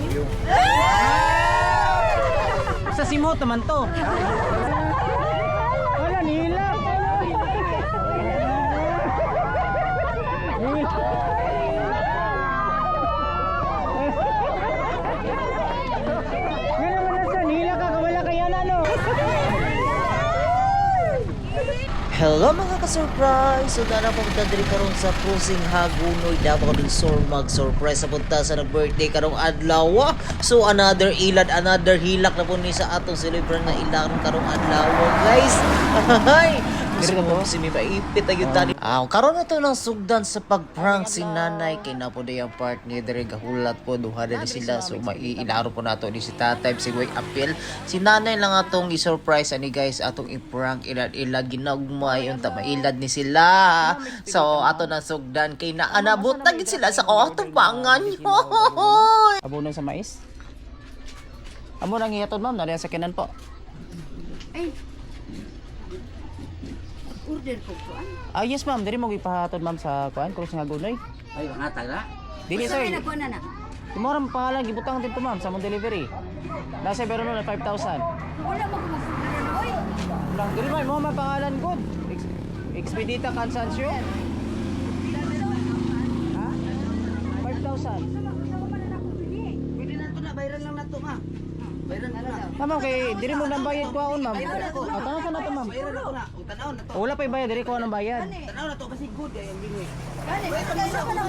love you. Sa simot naman to. Wala, nila. Yan naman na sa nila ka, kawala kaya na no. Hello mga ka-surprise! So dara pumunta diri karon sa cruising Hagunoy Davao del Sur mag-surprise sa punta sa nag-birthday karong adlaw. So another ilad, another hilak na po ni sa atong celebrant nga ilak karong adlaw. Guys! Ay! Gusto mo si mi maipit ayun tani. Ah, karon na to ng sugdan sa pag-prank si nanay kay na po yung partner diri gahulat po duha diri sila so maiilaro po nato ni si tatay si Wake Appeal. Si nanay lang atong i-surprise ani guys atong i-prank ilad ilad ginagmay unta mailad ni sila. So ato na sugdan kay na anabot na gid sila sa atong pangan. Abono sa mais. Amo nang ihatod ma'am, nariyan sa kinan po. Ay. Order ko. Ano? Ah, yes ma'am, diri mo gipahatod ma'am sa kuan, kung sa Hagunoy. Ay, nga taga. Dili Sa sir. na ko na na. Tomorrow pangalan gibutang din to ma'am sa mong delivery. Nasa pero no na 5,000. Wala mo na. Oy. Lang dili may mo man pangalan ko. Ex Expedita Cansancio. Ha? 5,000. Pwede na ito na, bayaran lang na ito, ma. Na na. Ma'am, kay diri mo nang bayad ko aon ma'am. Ah, tanaw sa na to ma'am. Na. O, tanaw na to. Wala pa bayad diri ko nang bayad. Tanaw na to, kasi good ay ang bingi. Gani, kaya ko na.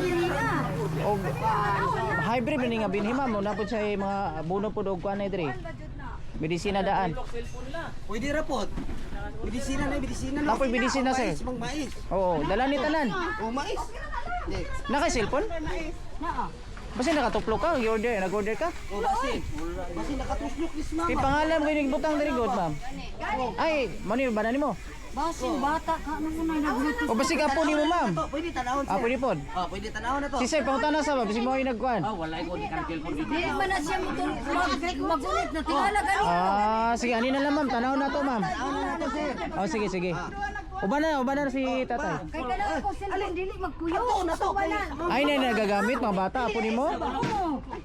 Og hybrid ni nga binhi ma'am, na po sa mga buno po og kuan na diri. Medisina daan. Pwede rapot. Bidisina na, bidisina na. Apoy bidisina, sir. Mang mais. Oo, dala ni tanan. O, mais. Naka cellphone? Naa. Basta nakatuplo ka, i-order, nag-order ka. O, basi. Basi nakatuslok ni mama. Kay pangalan mo yung butang diri god, ma'am. Ay, mani ba na nimo? Basing bata ka ano mo na nagluto. O basi ka po nimo, ma'am. To, pwede tanawon, Ah, sir. pwede pod. Ah, pwede tanawon na to. Si Sir, pangutana sa ba? Basi mo yung nagkuhan. Dili man na siya magulit na tingala gani. Ah, sige, ani na lang, ma'am. Tanaw na to, ma'am. Oh, sige, sige. Uba na, uba na si tatay. Kay kana ko sila dili magpuyo. Ato na to. Ay, na nagagamit, mga bata. Apo nimo?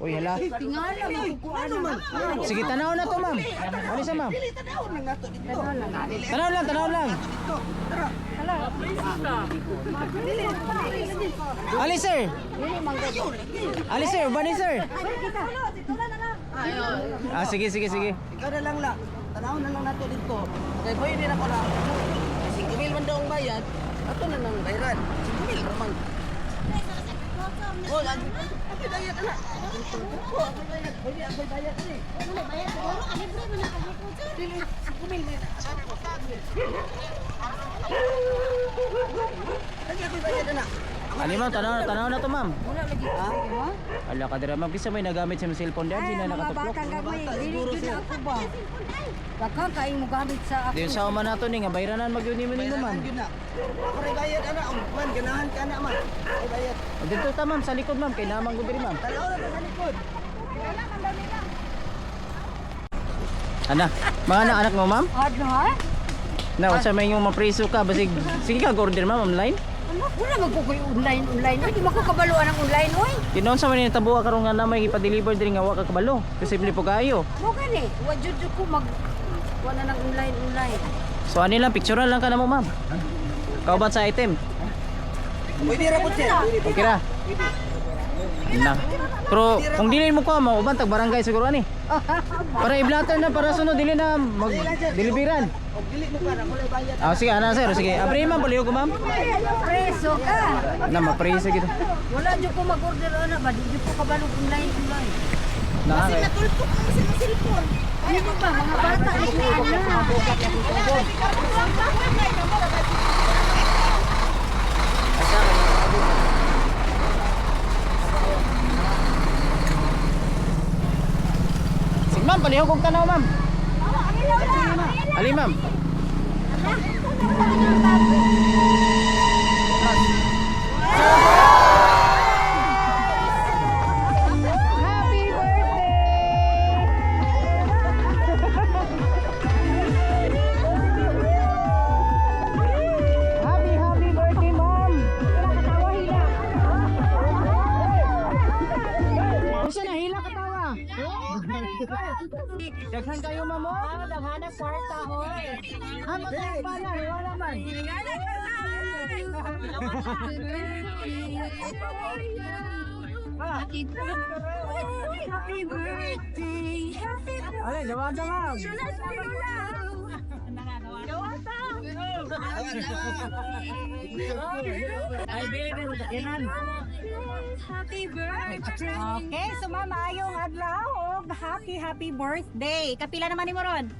Uy, hala. Tingala magkukuan man. Sige, tanaw na to, ma'am. Ano siya, ma'am? Dili, tanawon lang na to dito. Tanaw lang, tanaw lang. Tara. Ali, sir. Ali, sir. Uba ni, sir. Ah, sige, sige, sige. Ikaw na lang lang. Tanawon na lang nato dito. Okay, boy, din ako na. 5 man daw ang bayad. Ato na nang bayaran. 5 mil naman. Oh, lagi. Ako bayad na. Oh, ako bayad. Pwede ako bayad ni. Dili, 5 mil man. Lagi ako bayad na. Ali, ma'am. Tanaw, tanaw na to, ma'am. Wala lagi ha. Ala ka dira, ma'am. Kisa may nagamit sa cellphone dyan. Di na Mga nakatuplok. bata gamay dili gyud ako ba. Baka kay mo gamit sa ako. Di sa uma nato ni nga bayranan mag yun nimo nimo, ma'am. Yun na. Ako rin bayad ana. Man, ganahan ka na man. Ako bayad. O, Dito ta, ma'am. Sa likod, ma'am. Kay namang gud diri, ma'am. Tanaw na to sa likod. Ana, mga anak, anak mo, ma'am? Hard no ha? Na, unsa may yung mapriso ka basig sige ka order ma'am online. Ano? Wala magkukuy online online. Ay, di mo ko kabaluan ang online oy. Tinon sa man ni tabuha karon nga na may ipa-deliver diri nga wa ka kabalo. Posible po kayo. Mo gani. Wa jud ko mag wala nang online online. So ani lang picture lang ka na mo, ma'am. Kauban sa item. Pwede rapot sir. Pwede. Okay ra. Na. Pero kung dili mo ko mo uban tag barangay siguro ani. Para i-blatter na para sunod dili na mag deliveran. O, dili mo ka na. Wala bayad. Ah sige ana sir sige. Abri ma'am paliw ko ma'am. Preso ka. Na mapriso gid. Wala jud ko mag-order ana ba? Di jud ko kabalo online online. Na. natulpok mo sa cellphone. Ano ba ba mga bata ni ana? Paliw kog tanaw ma'am. Ali ma'am. Daghan kayo mamo? Ah, daghanap kwarta hoy. Ano tayo ba na? Wala man. Happy birthday, happy birthday, happy birthday. Jawab na ma'am. Ay, baby, matakinan. Happy birthday. Okay, so ma'am, ayong adlaw og happy happy birthday. Kapila naman ni mo ron?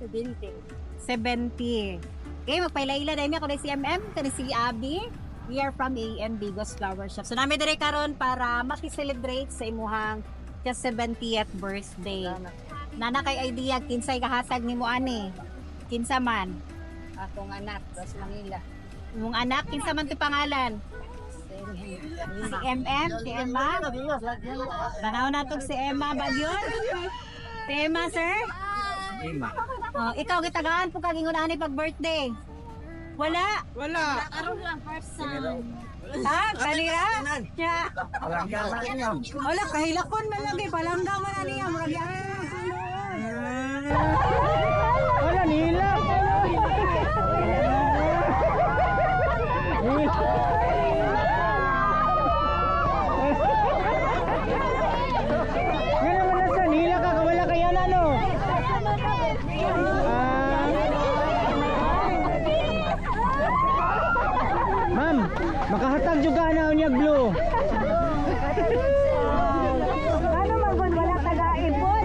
70. 70. Okay, magpailaila dahil ako na si MM, kani si Abby. We are from AM Bigos Flower Shop. So namin dire karon para maki-celebrate sa imuhang just 70th birthday. Nana kay idea kinsay kahasag nimo ani? Kinsa man? Akong anak, Dos Manila. Imong anak kinsa man ti pangalan? Si MM, si Emma. Tanaw na to si Emma ba yun? Si Emma, sir? Ima. Oh, ikaw gitagaan po kagingon ani pag birthday. Wala. Wala. Ha, kanira? Ya. Walang gama niyo. Wala kahilakon man lagi palangga man ani ang murag Wala, nila. Yan naman na sa nila ka, kawala kaya na no. Ah. Ma'am, makahatag juga na unya blue. Ano man kun wala taga-ipon?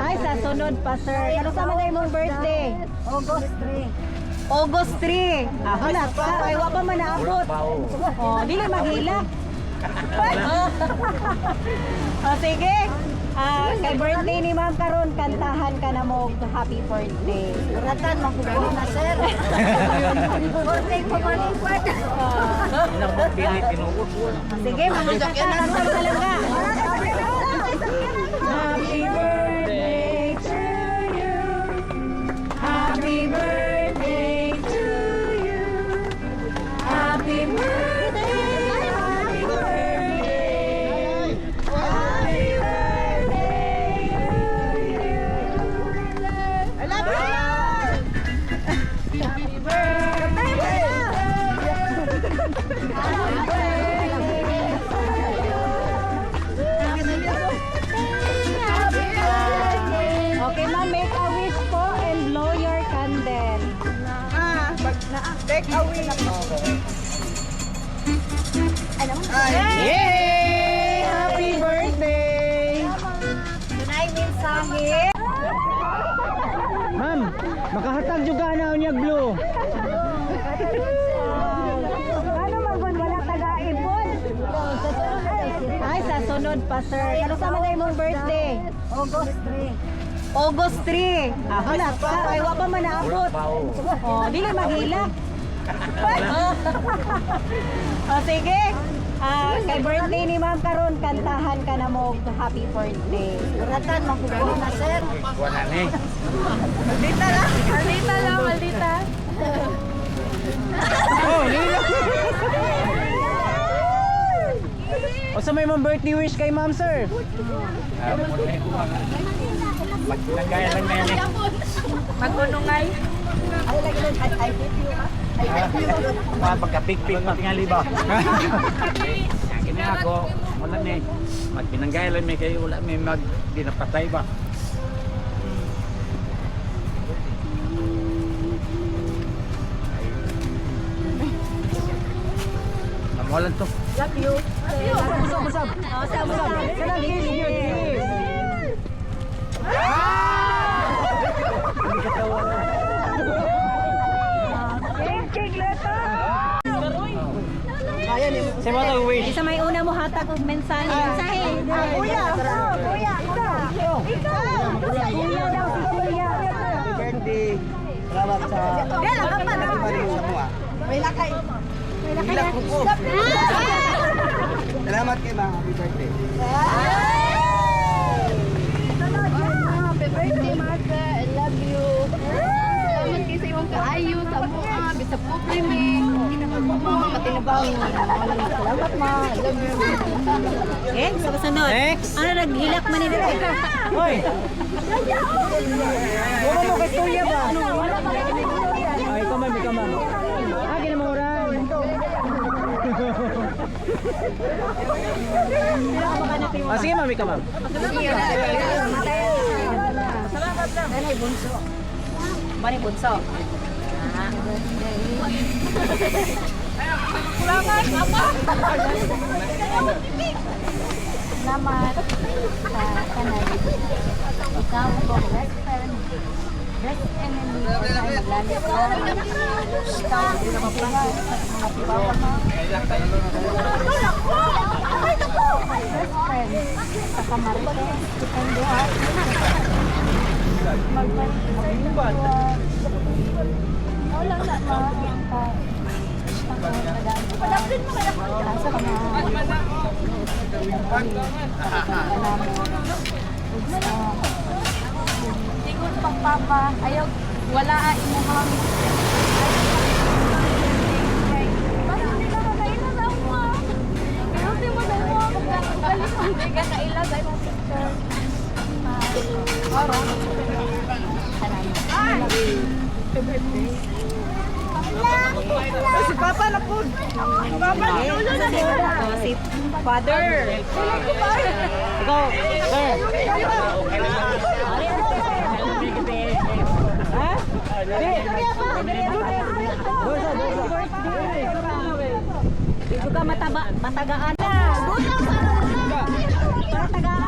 Ay, sa sunod pa, sir. Ano sa man imong birthday? August 3. August 3. Ah, wala ka. Ay, wa pa man naabot. Oh, dili maghilak. oh, sige. Ah, kay birthday ni Ma'am karon kantahan ka na mo happy birthday. Ratan mo ko na sir. birthday ko man tinuod. Sige, mga kantahan sa kalangga. Take a wish. Yay! Happy birthday! Tunay mensahe. Ma'am, makahatag juga na unya blue. Ano man kung wala taga-ipon? Ay, sa sunod pa, sir. Ano sa man imong birthday? August 3. August 3. Ah, wala ka. Ay, wa pa man naabot. Oh, dili maghilak. oh, sige. Ah, kay birthday ni Ma'am karon kantahan ka na mo happy birthday. Ratan mo ko na sir. Wala ni. Maldita lang. Maldita lang, maldita. Oh, nila. O sa may mong birthday wish kay ma'am, sir? Magkaya lang na yan eh. Magunungay. Ay, lagi lang. I, hate you, ha? I hate you. Mga pagkapikpik mo tingali ba? Ang kini ako, wala ni. Magpinanggay lang may kayo, wala may mag dinapatay ba? Mamuhalan to. Love you. Busog, busog. Oh, sa busog. Kanang Sa mga wish. Isa may una mo hatag og mensahe. Mensahe. Kuya, kuya, ikaw. Ikaw. Kuya daw si kuya. Happy birthday. Salamat sa Dala ka pa. Sa ah. May lakay. May lakay. Salamat kay ma. Happy birthday. Happy birthday, Martha. I love you. Salamat kayo sa imong kaayo, sa mga, bisa po kami. Mga matinabaw. Salamat, ma. Okay, sa kasunod. Next. Ano naghilak man nila? Hoy! Wala mo kay Tuya ba? Ay, ikaw ma'am, ikaw ma'am. Ah, ginamuran. Ah, sige ma'am, ikaw ma'am. Nanay bunso. Bani bunso. Salamat sa kanal. Ikaw ko best friend. Best enemy. Naglalit ka. Ikaw, hindi na mabuhay. Mga pibaba mo. Best friend. Sa kamarites. Kitang duha. Magbalik. Magbalik. Wala na. Padapin mo kaya. Sa kamarites. Tingod pang papa, ayaw wala a imuhang. Basta hindi ka sa mo. Ayaw di mo sa mo. Galing mo, hindi ka kailan. Oro. Si Papa na po. Papa na ulo na Si Father. Ikaw, sir. Ito ka mataba, matagaan na. Para tagaan.